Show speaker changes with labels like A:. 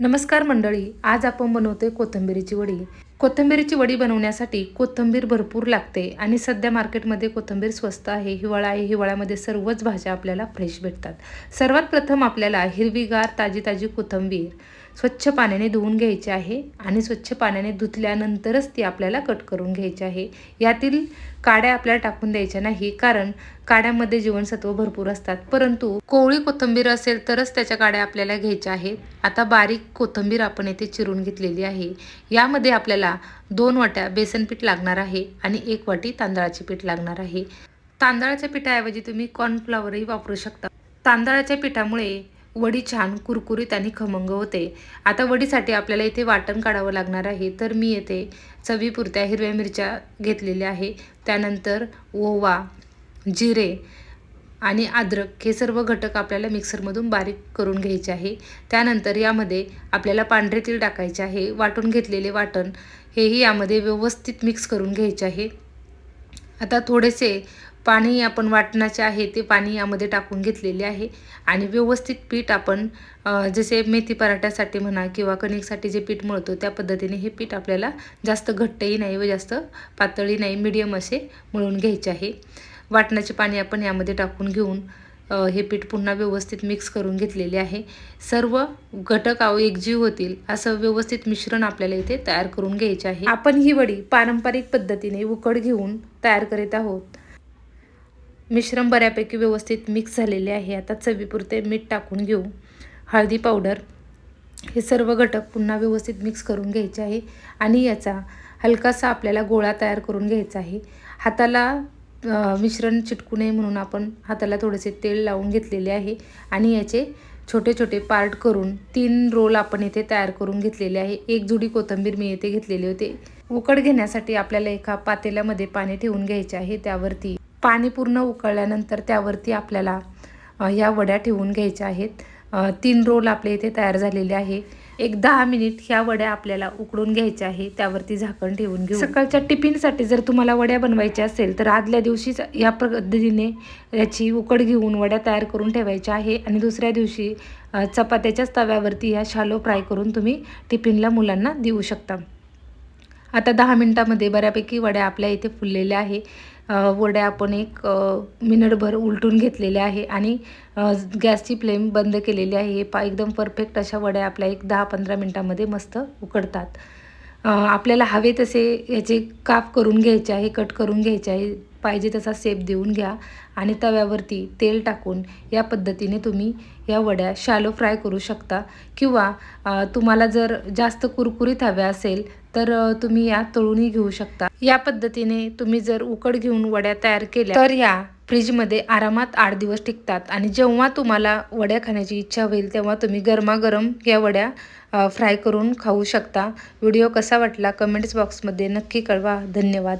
A: नमस्कार मंडळी आज आपण बनवतोय कोथंबीरीची वडी. कोथंबीरीची वडी बनवण्यासाठी कोथिंबीर भरपूर लागते आणि सध्या मार्केटमध्ये कोथिंबीर स्वस्त आहे हिवाळा आहे हिवाळ्यामध्ये सर्वच भाज्या आपल्याला फ्रेश भेटतात. सर्वात प्रथम आपल्याला हिरवीगार ताजी ताजी कोथिंबीर स्वच्छ पाण्याने धुवून घ्यायचे आहे आणि स्वच्छ पाण्याने धुतल्यानंतरच ती आपल्याला कट करून घ्यायची आहे. यातील काड्या आपल्याला टाकून द्यायच्या नाही कारण काड्यामध्ये जीवनसत्व भरपूर असतात. परंतु कोवळी कोथिंबीर असेल तरच त्याच्या काड्या आपल्याला घ्यायच्या आहेत. आता बारीक कोथिंबीर आपण येथे चिरून घेतलेली आहे. यामध्ये आपल्याला दोन वाट्या बेसन पीठ लागणार आहे आणि एक वाटी तांदळाचे पीठ लागणार आहे. तांदळाच्या पिठाऐवजी तुम्ही कॉर्नफ्लॉवरही वापरू शकता. तांदळाच्या पिठामुळे वडी छान कुरकुरीत आणि खमंग होते. आता वडीसाठी आपल्याला इथे वाटण काढावं लागणार आहे तर मी येथे चवीपुरत्या हिरव्या मिरच्या घेतलेल्या आहे. त्यानंतर ओवा जिरे आणि अद्रक हे सर्व घटक आपल्याला मिक्सरमधून बारीक करून घ्यायचे आहे. त्यानंतर यामध्ये आपल्याला पांढरे तीळ टाकायचे आहे. वाटून घेतलेले वाटण हेही यामध्ये व्यवस्थित मिक्स करून घ्यायचे आहे. आता थोडेसे पाणी आपण वाटणाचे आहे ते पाणी यामध्ये टाकून घेतलेले आहे. आणि व्यवस्थित पीठ आपण जसे मेथी पराठ्यासाठी म्हणा किंवा कणिकसाठी जे पीठ मळतो त्या पद्धतीने हे पीठ आपल्याला जास्त घट्टही नाही व जास्त पातळी नाही मिडियम असे मळून घ्यायचे आहे. वाटणाचे पाणी आपण यामध्ये टाकून घेऊन हे पीठ पुन्हा व्यवस्थित मिक्स करून घेतलेले आहे. सर्व घटक आव एकजीव होतील असं व्यवस्थित मिश्रण आपल्याला इथे तयार करून घ्यायचे आहे. आपण ही वडी पारंपरिक पद्धतीने उकड घेऊन तयार करीत आहोत. मिश्रण बऱ्यापैकी व्यवस्थित मिक्स झालेले आहे. आता चवीपुरते मीठ टाकून घेऊ. हळदी पावडर हे सर्व घटक पुन्हा व्यवस्थित मिक्स करून घ्यायचे आहे. आणि याचा हलकासा आपल्याला गोळा तयार करून घ्यायचा आहे. हाताला मिश्रण चिटकू नये म्हणून आपण हाताला थोडेसे तेल लावून घेतलेले आहे. आणि याचे छोटे छोटे पार्ट करून तीन रोल आपण इथे तयार करून घेतलेले आहे. एक जुडी कोथिंबीर मी येथे घेतलेले होते. उकड घेण्यासाठी आपल्याला एका पातेल्यामध्ये पाणी ठेवून घ्यायचे आहे. त्यावरती पाणी पूर्ण उकळल्यानंतर त्यावरती आपल्याला ह्या वड्या ठेवून घ्यायच्या आहेत. तीन रोल आपले इथे तयार झालेले आहे. एक दहा मिनिट ह्या वड्या आपल्याला उकडून घ्यायच्या आहे. त्यावरती झाकण ठेवून घेऊ. सकाळच्या टिफिनसाठी जर तुम्हाला वड्या बनवायच्या असेल तर आदल्या दिवशीच या पद्धतीने याची उकड घेऊन वड्या तयार करून ठेवायच्या आहे. आणि दुसऱ्या दिवशी चपात्याच्याच तव्यावरती या शालो फ्राय करून तुम्ही टिफिनला मुलांना देऊ शकता. आता दहा मिनटामध्ये बऱ्यापैकी वड्या आपल्या इथे फुललेल्या आहे. वड्या आपण एक मिनिटभर उलटून घेतलेल्या आहे आणि गॅसची फ्लेम बंद केलेली आहे. पा एकदम परफेक्ट अशा वड्या आपल्या एक दहा पंधरा मिनटामध्ये मस्त उकडतात. आपल्याला हवे तसे याचे काप करून घ्यायचे आहे कट करून घ्यायचे आहे पाहिजे तसा सेप देऊन घ्या आणि तव्यावरती तेल टाकून या पद्धतीने तुम्ही या वड्या शालो फ्राय करू शकता. किंवा तुम्हाला जर जास्त कुरकुरीत हव्या असेल तर तुम्ही या तळूनही घेऊ शकता. या पद्धतीने तुम्ही जर उकड घेऊन वड्या तयार केल्या तर या फ्रीजमध्ये आरामात आठ दिवस टिकतात. आणि जेव्हा तुम्हाला वड्या खाण्याची इच्छा होईल तेव्हा तुम्ही गरमागरम या वड्या फ्राय करून खाऊ शकता. व्हिडिओ कसा वाटला? कमेंट्स बॉक्समध्ये नक्की कळवा. धन्यवाद.